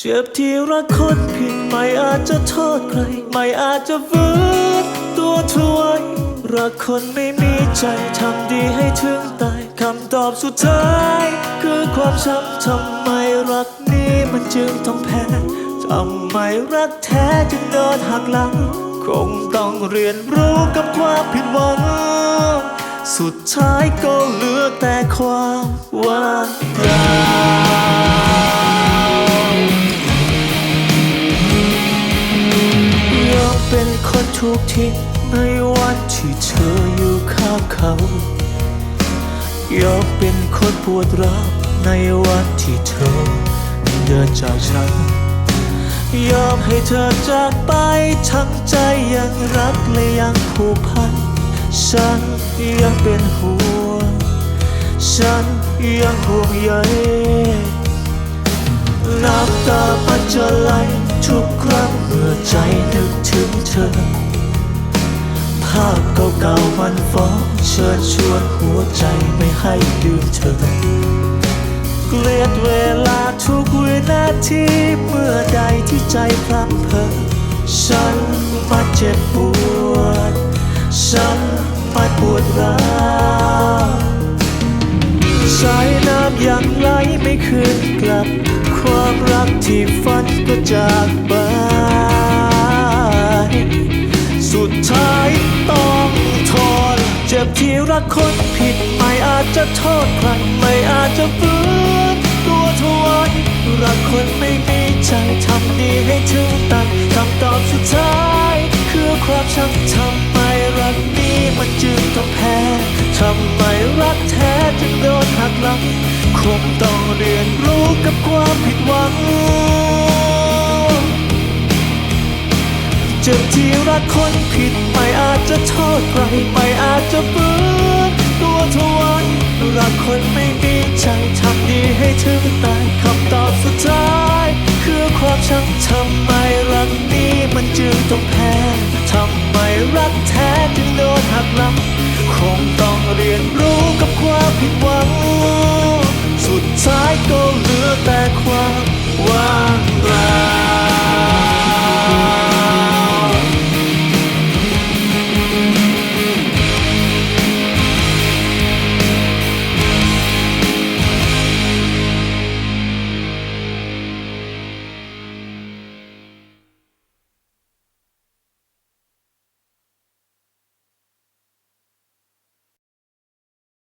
เจ็บที่รักคนผิดไม่อาจจะโทษใคร ไม่อาจจะฟื้นตัวเธอไว้รักคนไม่มีใจทำดีให้ถึงตายคำตอบสุดท้าย คือความช้ำทำไมรักนี้มันจึงต้องแพ้ทำไมรักแท้จึงโดนหักหลัง คงต้องเรียนรู้กับความผิดหวัง สุดท้ายก็เหลือแต่ความว่างเปล่า เป็นคนถูกทิ้งในวันที่เธออยู่ข้างเขา ยอมเป็นคนปวดร้าวในวันที่เธอเดินจากฉัน ยอมให้เธอจากไปทั้งใจยังรักและยังผูกพัน ฉันยังเป็นห่วง ฉันยังห่วงใยน้ำตามันจะไหลทุกครั้งเมื่อใจนึกถึงเธอาพเก่าๆมันฟ้องเชิญชวนหัวใจไม่ให้ลืมเธอ เกลียดเวลาทุกวินาทีเมื่อใดที่ใจพลังเพอฉันมาเจ็บปวด ฉันมาปวดร้าวสายน้ำยังไหลไม่คืนกลับ ความรักที่ฝันก็จากไป รักคนผิดไม่อาจจะโทษใครไม่อาจจะฟื้นตัวเธอไว้รักคนไม่มีใจทำดีให้ถึงตายคำตอบสุดท้าย คือความช้ำทำไมรักนี้มันจึงต้องแพ้ทำไมรักแท้จึงโดนหักหลังคงต้องเรียนรู้กับความผิดหวังเจ็บที่รักคนผิดไม่อาจจะโทษใครไม่าจจะฟื้นตัวทวันรักคนไม่มีใจทำดีให้ถึงตายคำตอบสุดท้าย คือความช่างทำไมรักนี้มันจึงต้องแพ้ทำไมรักแท้จึงโดน